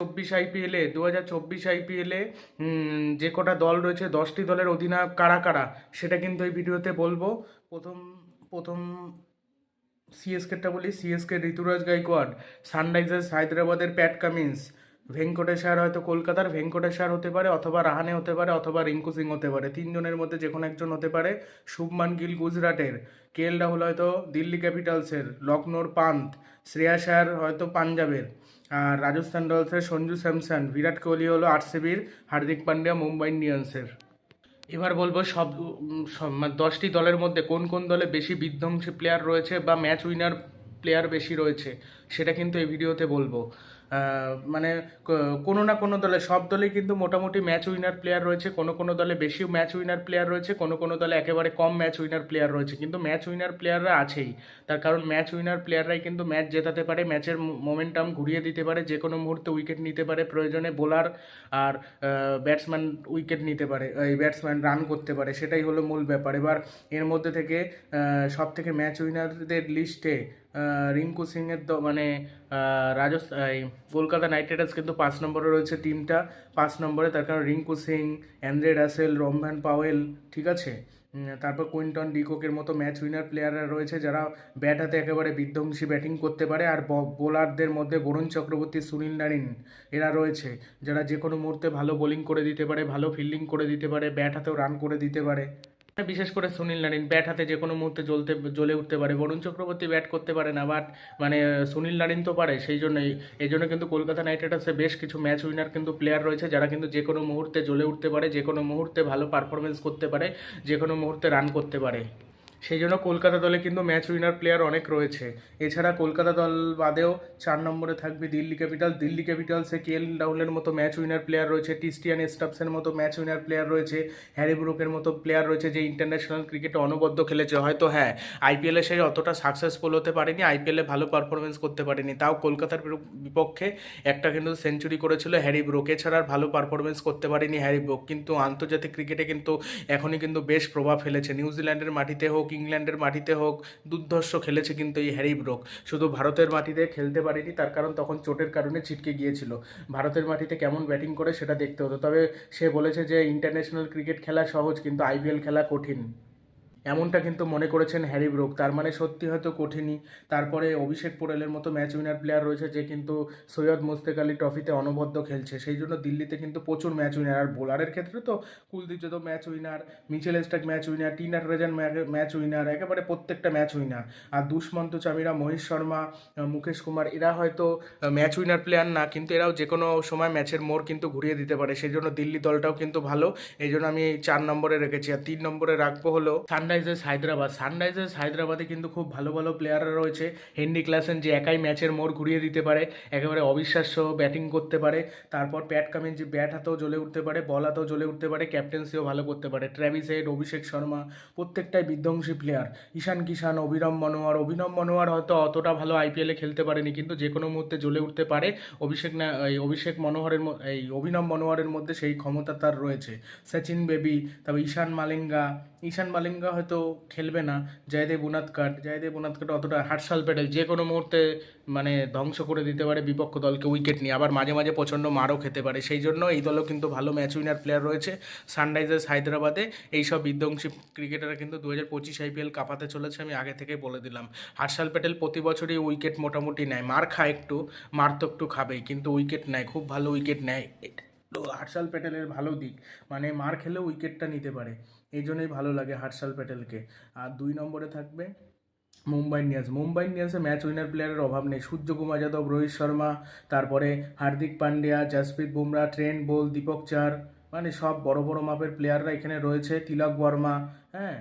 চব্বিশ আইপিএলে দু হাজার চব্বিশ আইপিএলে যে কটা দল রয়েছে, দশটি দলের অধিনায়ক কারা কারা, সেটা কিন্তু এই ভিডিওতে বলব। প্রথম প্রথম সিএসকেটা বলি, সিএসকে ঋতুরাজ গাইকোয়াড, সানরাইজার্স হায়দ্রাবাদের প্যাট কামিন্স ভেঙ্কটেশ্বর হয়তো কলকাতার ভেঙ্কটেশ্বর হতে পারে অথবা রাহানে হতে পারে অথবা রিঙ্কু সিং হতে পারে। তিনজনের মধ্যে যে কোনো একজন হতে পারে। শুভমান গিল গুজরাটের কেএল রাহুল হয়তো দিল্লি ক্যাপিটালসের, লখনৌর পান্ত শ্রেয়াস আয়ার হয়তো পাঞ্জাবের। আর রাজস্থান রয়্যালসের সঞ্জু স্যামসন, বিরাট কোহলি হলো আরসিবির হার্দিক পান্ডিয়া, মুম্বাই ইন্ডিয়ান্সের এবার বলব সব মানে দশটি দলের মধ্যে কোন কোন দলে বেশি বিধ্বংসী প্লেয়ার রয়েছে বা ম্যাচ উইনার প্লেয়ার বেশি রয়েছে, সেটা কিন্তু এই ভিডিওতে বলব। মানে কোনো না কোনো দলে, সব দলেই কিন্তু মোটামুটি ম্যাচ উইনার প্লেয়ার রয়েছে, কোনো কোনো দলে বেশি ম্যাচ উইনার প্লেয়ার রয়েছে, কোনো কোনো দলে একেবারে কম ম্যাচ উইনার প্লেয়ার রয়েছে, কিন্তু ম্যাচ উইনার প্লেয়াররা আছেই। তার কারণ ম্যাচ উইনার প্লেয়াররাই কিন্তু ম্যাচ জেতাতে পারে ম্যাচের মোমেন্টাম ঘুরিয়ে দিতে পারে, যে কোনো মুহূর্তে উইকেট নিতে পারে, প্রয়োজনে বোলার আর ব্যাটসম্যান উইকেট নিতে পারে, এই ব্যাটসম্যান রান করতে পারে, সেটাই হলো মূল ব্যাপার। এবার এর মধ্যে থেকে সব থেকে ম্যাচ উইনারদের লিস্টে রিঙ্কু সিংয়ের তো মানে রাজস্থান কলকাতা নাইট রাইডার্স কিন্তু পাঁচ নম্বরে রয়েছে টিমটা পাঁচ নম্বরে তার কারণ Rinku Singh Andre Russell, Rovman Powell, ঠিক আছে? তারপর কুইন্টন ডিকোকের মতো ম্যাচ উইনার প্লেয়াররা রয়েছে যারা ব্যাট হাতে একেবারে বিধ্বংসী ব্যাটিং করতে পারে। আর বোলারদের মধ্যে বরুণ চক্রবর্তী, সুনীল নারিন এরা রয়েছে যারা যে কোনো মুহূর্তে ভালো বোলিং করে দিতে পারে, ভালো ফিল্ডিং করে দিতে পারে ব্যাট হাতেও রান করে দিতে পারে। বিশেষ করে সুনীল নারিন, ব্যাট হাতে যে কোনো মুহূর্তে জ্বলতে, জ্বলে উঠতে পারে। বরুণ চক্রবর্তী ব্যাট করতে পারে না বাট মানে সুনীল নারিন তো পারে, সেই জন্যই, এই জন্য কিন্তু কলকাতা নাইট রাইডার্সে বেশ কিছু ম্যাচ উইনার কিন্তু প্লেয়ার রয়েছে, যারা কিন্তু যে কোনো মুহূর্তে জ্বলে উঠতে পারে, যে কোনো মুহূর্তে ভালো পারফরমেন্স করতে পারে, যে কোনো মুহূর্তে রান করতে পারে। সেই জন্য কলকাতা দলে কিন্তু ম্যাচ উইনার প্লেয়ার অনেক রয়েছে। এছাড়া কলকাতা দল বাদেও চার নম্বরে থাকবে দিল্লি ক্যাপিটাল দিল্লি ক্যাপিটালসে কে এল রাহুলের মতো ম্যাচ উইনার প্লেয়ার রয়েছে টিস্টিয়ান স্টাফসের মতো ম্যাচ উইনার প্লেয়ার রয়েছে হ্যারি ব্রুকের মতো প্লেয়ার রয়েছে যে ইন্টারন্যাশনাল ক্রিকেটে অনবদ্য খেলেছে। হয়তো হ্যাঁ আইপিএলে সে অতটা সাকসেসফুল হতে পারেনি আইপিএলে ভালো পারফরমেন্স করতে পারেনি। তাও কলকাতার বিপক্ষে একটা কিন্তু সেঞ্চুরি করেছিল হ্যারি ব্রুক এছাড়া ভালো পারফরমেন্স করতে পারেনি হ্যারি ব্রুক কিন্তু আন্তর্জাতিক ক্রিকেটে কিন্তু এখনই কিন্তু বেশ প্রভাব ফেলেছে। নিউজিল্যান্ডের মাটিতে হোক ইংল্যান্ডের মাটিতে হোক, দুর্ধর্ষ খেলেছে কিন্তু এই হ্যারি ব্রোক। শুধু ভারতের মাটিতে খেলতে পারেনি, তার কারণ তখন চোটের কারণে ছিটকে গিয়েছিল। ভারতের মাটিতে কেমন ব্যাটিং করে সেটা দেখতে হতো, তবে সে বলেছে যে, ইন্টারন্যাশনাল ক্রিকেট খেলা সহজ, কিন্তু আইপিএল খেলা কঠিন। এমনটা কিন্তু মনে করেছেন হ্যারি ব্রুক। তার মানে সত্যি হয়তো কঠিনই। তারপরে অভিষেক পোরেলের মতো ম্যাচ উইনার প্লেয়ার রয়েছে যে কিন্তু সৈয়দ মুস্তেক আলী ট্রফিতে অনবদ্য খেলছে। সেই জন্য দিল্লিতে কিন্তু প্রচুর ম্যাচ উইনার আর বোলারের ক্ষেত্রে তো Kuldeep Yadav match winner Mitchell Starc match winner T Natarajan match winner একেবারে প্রত্যেকটা ম্যাচ উইনার আর দুষ্মন্ত চামিরা, মহেশ শর্মা মুকেশ কুমার, এরা হয়তো ম্যাচ উইনার প্লেয়ার না, কিন্তু এরাও যে কোনো সময় ম্যাচের মোড় কিন্তু ঘুরিয়ে দিতে পারে। সেই জন্য দিল্লি দলটাও কিন্তু ভালো। এই জন্য আমি চার নম্বরে রেখেছি। আর তিন নম্বরে রাখব হলো সানরাইজার্স হায়দ্রাবাদ সানরাইজার্স হায়দ্রাবাদে কিন্তু খুব ভালো ভালো প্লেয়াররা রয়েছে। হেনরি ক্লাসেন যে একাই ম্যাচের মোড় ঘুরিয়ে দিতে পারে, একেবারে অবিশ্বাস্য ব্যাটিং করতে পারে। তারপর প্যাট কামিন যে ব্যাট হাতেও জ্বলে উঠতে পারে বল হাতেও জ্বলে উঠতে পারে ক্যাপ্টেন্সিও ভালো করতে পারে। ট্র্যাভিস হেড অভিষেক শর্মা প্রত্যেকটাই বিধ্বংসী প্লেয়ার ঈশান কিষান অভিনব মনোয়ার অভিনব মনোয়ার হয়তো অতটা ভালো আইপিএলে খেলতে পারেনি, কিন্তু যে কোনো মুহূর্তে জ্বলে উঠতে পারে। অভিষেক না, এই অভিষেক মনোহরের এই অভিনব মনোয়ারের মধ্যে সেই ক্ষমতা তার রয়েছে। সচিন বেবি তারপর ঈশান মালিঙ্গা ঈশান মালিঙ্গা হয়তো খেলবে না, জয়দেব উনাদকাট জয়দেব উনাদকাট অতটা হার্ষাল প্যাটেল যে কোনো মুহূর্তে মানে ধ্বংস করে দিতে পারে বিপক্ষ দলকে উইকেট নিয়ে, আবার মাঝে মাঝে প্রচণ্ড মারও খেতে পারে, সেই জন্য এই দলও কিন্তু ভালো ম্যাচ উইনার প্লেয়ার রয়েছে সানরাইজার্স হায়দ্রাবাদে। এইসব বিধ্বংসী ক্রিকেটাররা কিন্তু দু হাজার পঁচিশ আইপিএল কাঁপাতে চলেছে, আমি আগে থেকে বলে দিলাম। হার্ষাল প্যাটেল প্রতি বছরই উইকেট মোটামুটি নেয়, মার খায় একটু, মার তো একটু খাবেই, কিন্তু উইকেট নেয়, খুব ভালো উইকেট নেয়। হার্ষাল প্যাটেলের ভালো দিক মানে মার খেলেও উইকেটটা নিতে পারে। এই জন্যই ভালো লাগে হার্ষাল প্যাটেলকে। আর দুই নম্বরে থাকবে মুম্বাই ইন্ডিয়ান্স। মুম্বাই ইন্ডিয়ান্সে ম্যাচ উইনার প্লেয়ারের অভাব নেই। সূর্যকুমার যাদব, রোহিত শর্মা, তারপরে হার্দিক পান্ডিয়া, জাসপ্রীত বুমরা ট্রেন্ট বোল, দীপক চার মানে সব বড় বড় মাপের প্লেয়াররা এখানে রয়েছে। তিলক বর্মা হ্যাঁ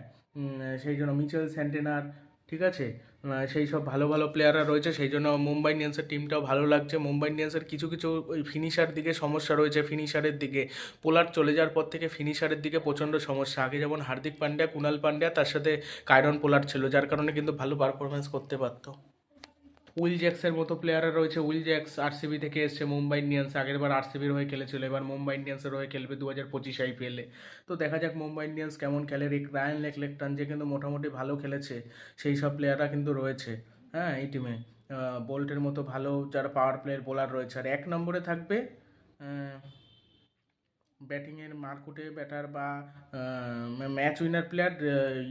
সেই জন্য মিচেল স্যান্টেনার ঠিক আছে? সেই সব ভালো ভালো প্লেয়াররা রয়েছে, সেই জন্য মুম্বাই ইন্ডিয়ান্সের টিমটাও ভালো লাগছে। মুম্বাই ইন্ডিয়ান্সের কিছু কিছু ওই ফিনিশার দিকে সমস্যা রয়েছে ফিনিশারের দিকে। পোলার চলে যাওয়ার পর থেকে ফিনিশারের দিকে প্রচণ্ড সমস্যা। আগে যেমন হার্দিক পান্ডিয়া কুনাল পান্ডিয়া তার সাথে কায়রন পোলার ছিল, যার কারণে কিন্তু ভালো পারফরমেন্স করতে পারতো। উইল জ্যাক্সের মতো প্লেয়াররা রয়েছে। উইল জ্যাক্স আরসিবি থেকে এসছে, মুম্বাই ইন্ডিয়ান্স। আগের বার আরসিবির হয়ে খেলেছিল, এবার মুম্বাই ইন্ডিয়ান্সের হয়ে খেলবে দু হাজার পঁচিশ আইপিএলে তো দেখা যাক মুম্বাই ইন্ডিয়ান্স কেমন খেলে। রিক রায়ান লেক লেকটান যে কিন্তু মোটামুটি ভালো খেলেছে, সেই সব প্লেয়াররা কিন্তু রয়েছে হ্যাঁ এই টিমে বোল্টের মতো ভালো যারা পাওয়ার প্লেয়ার বোলার রয়েছে। আর এক নম্বরে থাকবে ব্যাটিংয়ের মারকুটে ব্যাটার বা ম্যাচ উইনার প্লেয়ার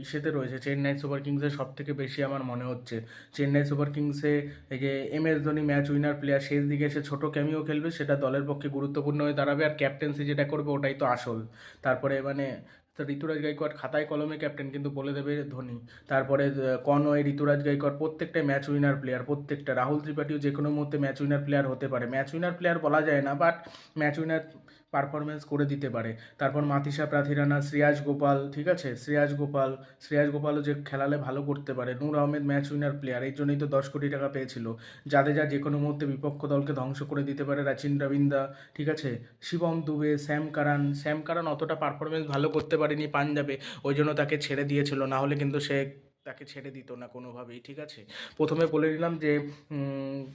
ইসেতে রয়েছে। চেন্নাই সুপার কিংসে সব থেকে বেশি আমার মনে হচ্ছে। চেন্নাই সুপার কিংসে যে M S Dhoni match winner player শেষ দিকে এসে ছোটো ক্যামিও খেলবে, সেটা দলের পক্ষে গুরুত্বপূর্ণ হয়ে দাঁড়াবে, আর ক্যাপ্টেন্সি যেটা করবে, ওটাই তো আসল। তারপরে মানে ঋতুরাজ গাইকোয়াড় খাতায় কলমে ক্যাপ্টেন কিন্তু বলে দেবে ধোনি। তারপরে কনওয়ে, ঋতুরাজ গাইকোয়াড়, প্রত্যেকটাই ম্যাচ উইনার প্লেয়ার প্রত্যেকটা। রাহুল ত্রিপাঠীও যে কোনো মুহূর্তে ম্যাচ উইনার প্লেয়ার হতে পারে। ম্যাচ উইনার প্লেয়ার বলা যায় না বাট ম্যাচ উইনার পারফরমেন্স করে দিতে পারে। তারপর মাতিসা প্রাথিরানা শ্রেয়াস গোপাল, ঠিক আছে? শ্রেয়াজ গোপাল শ্রেয়াজ গোপালও যে খেলালে ভালো করতে পারে। Noor Ahmad match winner player এই জন্যই তো দশ কোটি টাকা পেয়েছিল। যাদেজা যে কোনো মুহূর্তে বিপক্ষ দলকে ধ্বংস করে দিতে পারে, রাচিন রবিন্দা, ঠিক আছে? Shivam Dube, Sam Curran Sam Curran অতটা পারফরমেন্স ভালো করতে পারেনি পাঞ্জাবে, ওই জন্য তাকে ছেড়ে দিয়েছিল। না হলে কিন্তু সে তাকে ছেড়ে দিত না কোনোভাবেই, ঠিক আছে? প্রথমে বলে দিলাম যে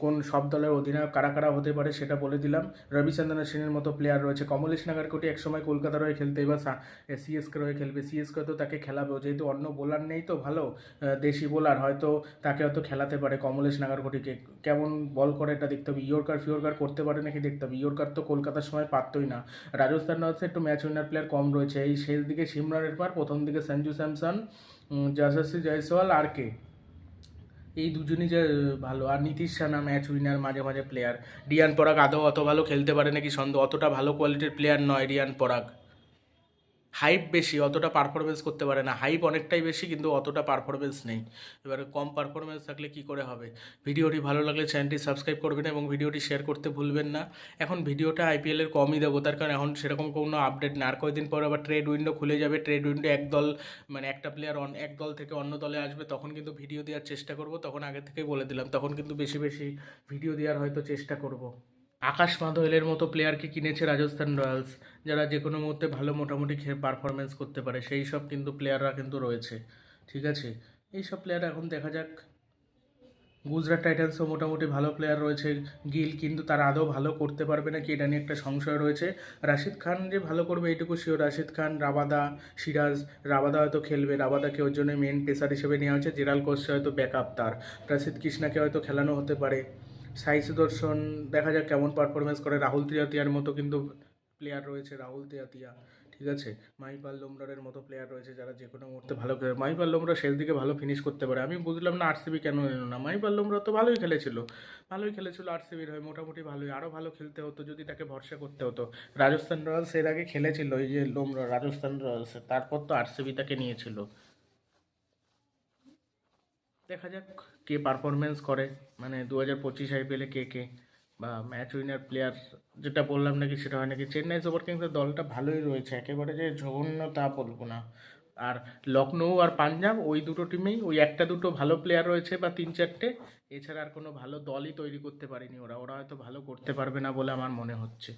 কোন সব দলের অধিনায়ক কারা কারা হতে পারে সেটা বলে দিলাম। রবিচন্দ্রন সেনের মতো প্লেয়ার রয়েছে। কমলেশ নাগারকোটি একসময় কলকাতার হয়ে খেলতে, এবার সিএসকে হয়ে খেলবে। সিএসকে তো তাকে খেলাবে। যেহেতু অন্য বোলার নেই তো ভালো দেশি বোলার হয়তো তাকে হয়তো খেলাতে পারে কমলেশ নাগারকোটিকে। কেমন বল করে এটা দেখতে হবে। ইয়র্কার ফিয়র্কার করতে পারে নাকি দেখতে হবে। ইয়র্কার তো কলকাতার সময় পারতই না। রাজস্থান রয়েছে একটু ম্যাচ উইনার প্লেয়ার কম রয়েছে। এই শেষ দিকে সিমরানের পর, প্রথম দিকে সঞ্জু স্যামসন। যশস্বী জয়সওয়াল আর কে? এই দুজনই যে ভালো। আর নীতিশ সানা ম্যাচ উইনার মাঝে মাঝে প্লেয়ার রিয়ান পরাগ আদৌ অত ভালো খেলতে পারে নাকি সন্দেহ? অতটা ভালো কোয়ালিটির প্লেয়ার নয় রিয়ান পরাগ। হাইপ বেশি, অতটা পারফরমেন্স করতে পারে না। হাইপ অনেকটাই বেশি, কিন্তু অতটা পারফরমেন্স নেই। এবারে কম পারফরমেন্স থাকলে কি করে হবে? ভিডিওটি ভালো লাগলে চ্যানেলটি সাবস্ক্রাইব করবেন এবং ভিডিওটি শেয়ার করতে ভুলবেন না। এখন ভিডিওটা আইপিএলের কমই দেবো, তার কারণ এখন সেরকম কোনো আপডেট না। আর কয়েকদিন পর আবার ট্রেড উইন্ডো খুলে যাবে। ট্রেড উইন্ডো এক দল মানে একটা প্লেয়ার অন, এক দল থেকে অন্য দলে আসবে, তখন কিন্তু ভিডিও দেওয়ার চেষ্টা করব। তখন আগে থেকেই বলে দিলাম, তখন কিন্তু বেশি বেশি ভিডিও দেওয়ার হয়তো চেষ্টা করব। আকাশ মাধোয়েলের মতো প্লেয়ারকে কিনেছে রাজস্থান রয়্যালস, যারা যে কোনো মুহূর্তে ভালো মোটামুটি পারফরমেন্স করতে পারে। সেই সব কিন্তু প্লেয়াররা কিন্তু রয়েছে। ঠিক আছে? এই সব প্লেয়ার এখন দেখা যাক। গুজরাট টাইটান্সও মোটামুটি ভালো প্লেয়ার রয়েছে। গিল কিন্তু তার আদৌ ভালো করতে পারবে নাকি এটা নিয়ে একটা সংশয় রয়েছে। রাশিদ খান যে ভালো করবে এইটুকু sure Rashid Khan, Rabada, Siraj, Rabada হয়তো খেলবে। রাবাদাকে ওর জন্য মেন পেসার হিসেবে নেওয়া হয়েছে। জেরাল কোচে হয়তো ব্যাকআপ তার। রাশিদ কৃষ্ণাকে হয়তো খেলানো হতে পারে। সাই সুদর্শন, দেখা যাক কেমন পারফরমেন্স করে। রাহুল তিয়াতিয়ার মতো কিন্তু প্লেয়ার রয়েছে, রাহুল তিয়াতিয়া ঠিক আছে? মাহিপাল লোমরারের মতো প্লেয়ার রয়েছে যারা যে কোনো মুহূর্তে ভালো খেলে। মাহিপাল লোমরা শেষ দিকে ভালো ফিনিশ করতে পারে। আমি বুঝলাম না আরসিবি কেন এলো না। মাহিপাল লোমরা তো ভালোই খেলেছিল। ভালোই খেলেছিল আরসিবির হয়ে, মোটামুটি ভালোই। আরও ভালো খেলতে হতো, যদি তাকে ভরসা করতে হতো। রাজস্থান রয়্যালস এর আগে খেলেছিল এই যে লোমরা, রাজস্থান রয়্যালস। তারপর তো আরসিবি তাকে নিয়েছিল। দেখা যাক কে পারফরমেন্স করে। মানে দু হাজার পঁচিশ আইপিএলে কে কে বা ম্যাচ উইনার প্লেয়ার যেটা বললাম নাকি সেটা হয় নাকি? চেন্নাই সুপার কিংসের দলটা ভালোই রয়েছে। একেবারে যে জঘন্য তা বলব না। আর লখনৌ আর পাঞ্জাব, ওই দুটো টিমেই ওই একটা দুটো ভালো প্লেয়ার রয়েছে বা তিন চারটে। এছাড়া আর কোনো ভালো দলই তৈরি করতে পারেনি ওরা। ওরা হয়তো ভালো করতে পারবে না বলে আমার মনে হচ্ছে।